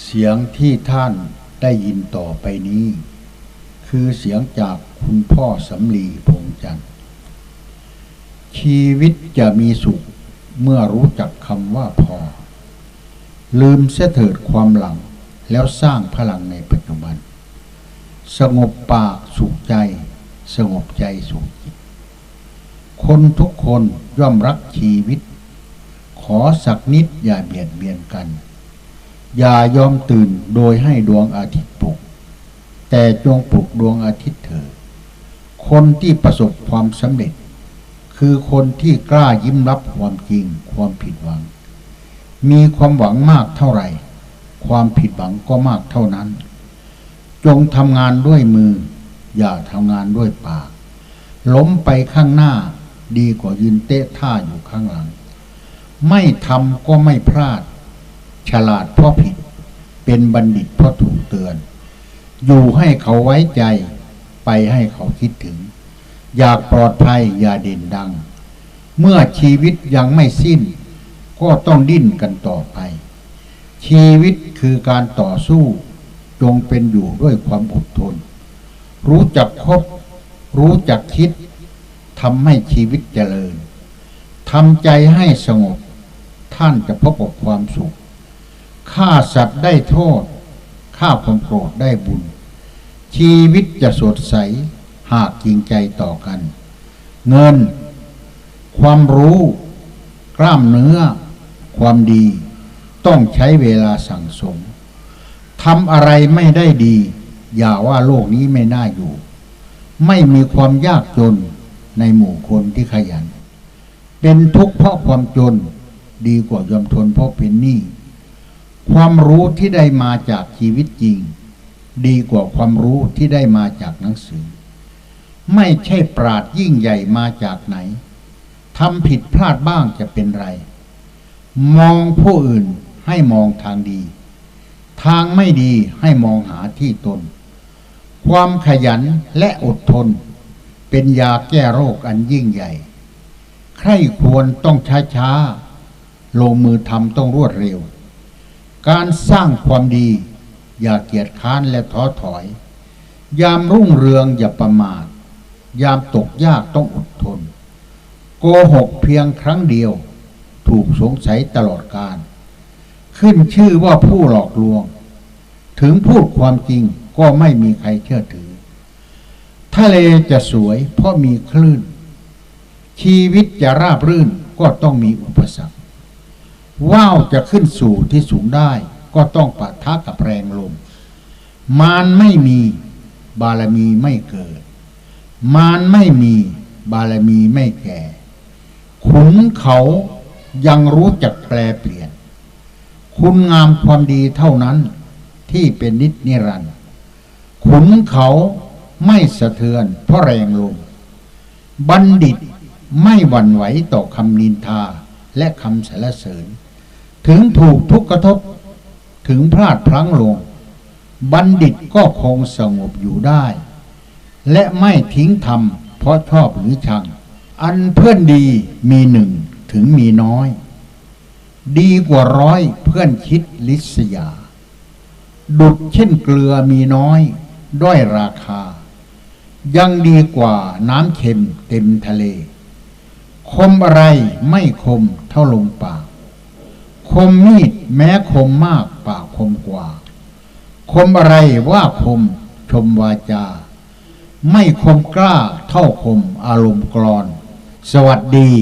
เสียงที่ท่านได้ยินต่อไปนี้ คือเสียงจากคุณพ่อสำลีพงษ์จันทร์ชีวิตจะมีสุขเมื่อรู้จักคำว่าพอ ลืมเสเถิดความหลังแล้วสร้างพลังในปัจจุบัน สงบปากสุขใจ สงบใจสุขจิต คนทุกคนย่อมรักชีวิต ขอสักนิดอย่าเบียดเบียนกัน อย่ายอมตื่นโดยให้ดวงอาทิตย์ปลุก แต่จงปลุกดวงอาทิตย์เถิดคนที่ประสบความสำเร็จ คือคนที่กล้ายิ้มรับความจริง ความผิดหวัง มีความหวังมากเท่าไหร่ ความผิดหวังก็มากเท่านั้น จงทำงานด้วยมือ อย่าทำงานด้วยปาก ล้มไปข้างหน้าดีกว่ายืนเตะท่าอยู่ข้างหลัง ไม่ทำก็ไม่พลาด ฉลาดเพราะผิด เป็นบัณฑิตเพราะถูกเตือน อยู่ให้เขาไว้ใจไปให้เขาคิดถึง อยากปลอดภัยอย่าเด่นดัง เมื่อชีวิตยังไม่สิ้น ก็ต้องดิ้นกันต่อไป ชีวิตคือการต่อสู้ จงเป็นอยู่ด้วยความอดทน รู้จักคบ รู้จักคิดทำให้ชีวิตเจริญทำใจให้สงบ ท่านจะพบกับความสุข ฆ่าสัตว์ได้โทษฆ่าความโกรธได้บุญ ชีวิตจะสดใสหากจริงใจต่อกัน เงิน ความรู้ กล้ามเนื้อ ความดี ต้องใช้เวลาสั่งสมทำอะไรไม่ได้ดี อย่าว่าโลกนี้ไม่น่าอยู่ ไม่มีความยากจนในหมู่คนที่ขยัน เป็นทุกข์เพราะความจนดีกว่ายอมทนเพราะเป็นหนี้ ความรู้ที่ได้มาจากชีวิตจริง ดีกว่าความรู้ที่ได้มาจากหนังสือ ไม่ใช่ปราดยิ่งใหญ่มาจากไหนทำผิดพลาดบ้างจะเป็นไร มองผู้อื่นให้มองทางดี ทางไม่ดีให้มองหาที่ตน ความขยันและอดทน เป็นยาแก้โรคอันยิ่งใหญ่ ใครควรต้องช้าช้าๆลงมือทำต้องรวดเร็ว การสร้างความดี อย่าเกียจค้านและท้อถอย ยามรุ่งเรืองอย่าประมาท ยามตกยากต้องอดทน โกหกเพียงครั้งเดียว ถูกสงสัยตลอดการ ขึ้นชื่อว่าผู้หลอกลวง ถึงพูดความจริงก็ไม่มีใครเชื่อถือ ทะเลจะสวยเพราะมีคลื่น ชีวิตจะราบรื่นก็ต้องมีอุปสรรค ว่าวจะขึ้นสู่ที่สูงได้ ก็ต้องปะทะกับแรงลม มารไม่มีบารมีไม่เกิด มารไม่มีบารมีไม่แก่ ขุนเขายังรู้จักแปลเปลี่ยน คุณงามความดีเท่านั้นที่เป็นนิจนิรันดร์ขุนเขาไม่สะเทือนเพราะแรงลม บัณฑิตไม่หวั่นไหวต่อคำนินทา และคำสรรเสริญ ถึงถูกทุกกระทบถึงพลาดพลั้งลง บัณฑิตก็คงสงบอยู่ได้ และไม่ทิ้งธรรมเพราะชอบหรือชัง อันเพื่อนดีมีหนึ่งถึงมีน้อย ดีกว่าร้อยเพื่อนคิดลิษยา ดุดเช่นเกลือมีน้อย ด้อยราคา ยังดีกว่าน้ำเค็มเต็มทะเล คมอะไรไม่คมเท่าลมปาก คมมีดแม้คมมากปากคมกว่า คมอะไรว่าคมชมวาจา ไม่คมกล้าเท่าคมอารมณ์กรอน สวัสดี